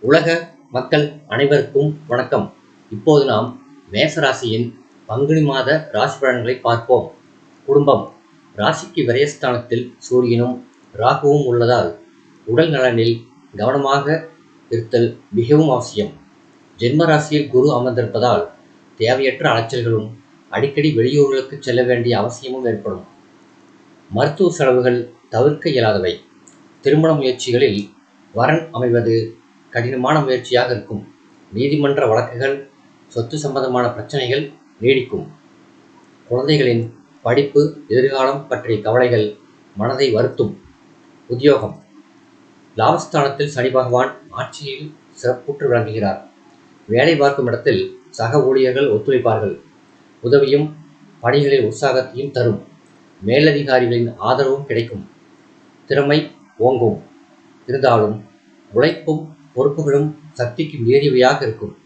உலக மக்கள் அனைவருக்கும் வணக்கம். இப்போது நாம் மேச ராசியின் பங்குனி மாத ராசி பலன்களை பார்ப்போம். குடும்பம். ராசிக்கு விரயஸ்தானத்தில் சூரியனும் ராகுவும் உள்ளதால் உடல் நலனில் கவனமாக இருத்தல் மிகவும் அவசியம். ஜென்ம ராசியில் குரு அமர்ந்திருப்பதால் தேவையற்ற அலைச்சல்களும் அடிக்கடி வெளியூர்களுக்கு செல்ல வேண்டிய அவசியமும் ஏற்படும். மருத்துவ செலவுகள் தவிர்க்க இயலாதவை. திருமண முயற்சிகளில் வரன் அமைவது கடினமான முயற்சியாக இருக்கும். நீதிமன்ற வழக்குகள் சொத்து சம்பந்தமான பிரச்சனைகள் நீடிக்கும். குழந்தைகளின் படிப்பு எதிர்காலம் பற்றிய கவலைகள் மனதை வருத்தும். உத்தியோகம். லாபஸ்தானத்தில் சனி பகவான் ஆட்சியில் சிறப்புற்று விளங்குகிறார். வேலை பார்க்கும் இடத்தில் சக ஊழியர்கள் ஒத்துழைப்பார்கள். உதவியும் பணிகளில் உற்சாகத்தையும் தரும். மேலதிகாரிகளின் ஆதரவும் கிடைக்கும். திறமை ஓங்கும். இருந்தாலும் உழைப்பும் பொறுப்புகளும் சக்திக்கு மீறியவையாக இருக்கும்.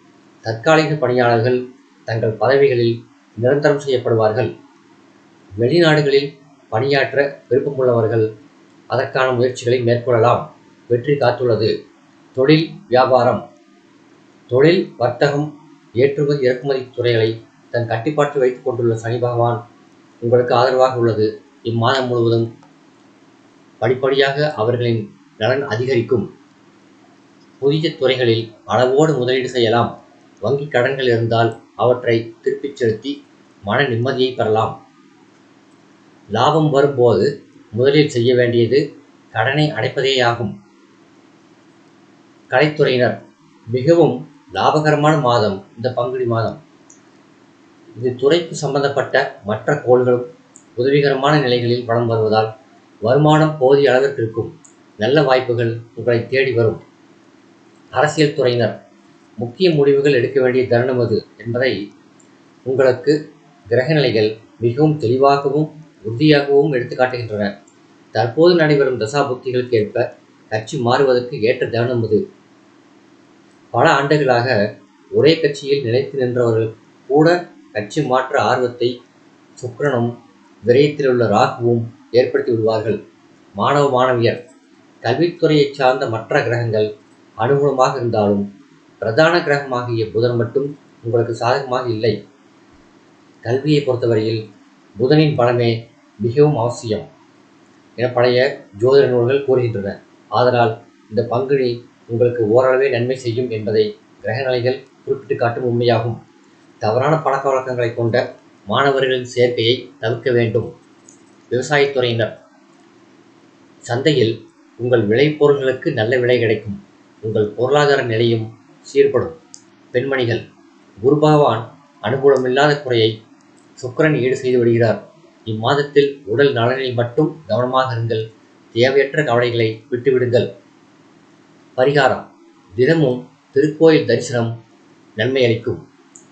தற்காலிக பணியாளர்கள் தங்கள் பதவிகளில் நிரந்தரம் செய்யப்படுவார்கள். வெளிநாடுகளில் பணியாற்ற விருப்பமுள்ளவர்கள் அதற்கான முயற்சிகளை மேற்கொள்ளலாம். வெற்றி காத்துள்ளது. தொழில் வியாபாரம். தொழில் வர்த்தகம் ஏற்றுமதி இறக்குமதி துறைகளை தன் கட்டுப்பாட்டில் வைத்துக் கொண்டுள்ள சனி பகவான் உங்களுக்கு ஆதரவாக உள்ளது. இம்மாதம் முழுவதும் படிப்படியாக அவர்களின் நலன் அதிகரிக்கும். புதிய துறைகளில் அளவோடு முதலீடு செய்யலாம். வங்கி கடன்கள் இருந்தால் அவற்றை திருப்பிச் செலுத்தி மன நிம்மதியை பெறலாம். லாபம் வரும்போது முதலில் செய்ய வேண்டியது கடனை அடைப்பதேயாகும். கலைத்துறையினர் மிகவும் லாபகரமான மாதம் இந்த பங்குனி மாதம். இது துறைக்கு சம்பந்தப்பட்ட மற்ற கோள்களும் உதவிகரமான நிலைகளில் வளம் வருவதால் வருமானம் போதிய அளவிற்கு இருக்கும். நல்ல வாய்ப்புகள் உங்களை தேடி வரும். அரசியல் துறையினர் முக்கிய முடிவுகள் எடுக்க வேண்டிய தருணம் அது என்பதை உங்களுக்கு கிரகநிலைகள் மிகவும் தெளிவாகவும் உறுதியாகவும் எடுத்துக்காட்டுகின்றன தற்போது நடைபெறும் தசாபுக்திகளுக்கு ஏற்ப கட்சி மாறுவதற்கு ஏற்ற தருணம் அது. பல ஆண்டுகளாக ஒரே கட்சியில் நிலைத்து நின்றவர்கள் கூட கட்சி மாற்ற ஆர்வத்தை சுக்கரனும் விரயத்தில் உள்ள ராகுவும் ஏற்படுத்தி விடுவார்கள். மாணவ மாணவியர் கல்வித்துறையை சார்ந்த மற்ற கிரகங்கள் அனுகூலமாக இருந்தாலும் பிரதான கிரகமாகிய புதன் மட்டும் உங்களுக்கு சாதகமாக இல்லை. கல்வியை பொறுத்தவரையில் புதனின் பலமே மிகவும் அவசியம் என பழைய ஜோதிட நூல்கள் கூறுகின்றன. ஆதலால் இந்த பங்குனி உங்களுக்கு ஓரளவே நன்மை செய்யும் என்பதை கிரகநிலைகள் குறிப்பிட்டு காட்டும் உண்மையாகும். தவறான பழக்க வழக்கங்களை கொண்ட மாணவர்களின் சேர்க்கையை தவிர்க்க வேண்டும். விவசாயத்துறையினர் சந்தையில் உங்கள் விளைபொருள்களுக்கு நல்ல விலை கிடைக்கும். உங்கள் பொருளாதார நிலையும் சீர்படும். பெண்மணிகள் குருபகவான் அனுகூலமில்லாத குறையை சுக்கரன் ஈடு செய்து விடுகிறார். இம்மாதத்தில் உடல் நலனில் மட்டும் கவனமாக இருங்கள். தேவையற்ற கவலைகளை விட்டுவிடுங்கள். பரிகாரம். தினமும் திருக்கோயில் தரிசனம் நன்மை அளிக்கும்.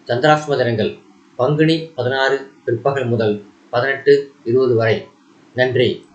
சந்திராஷ்டம தினங்கள் பங்குனி பதினாறு பிற்பகல் முதல் பதினெட்டு இருபது வரை. நன்றி.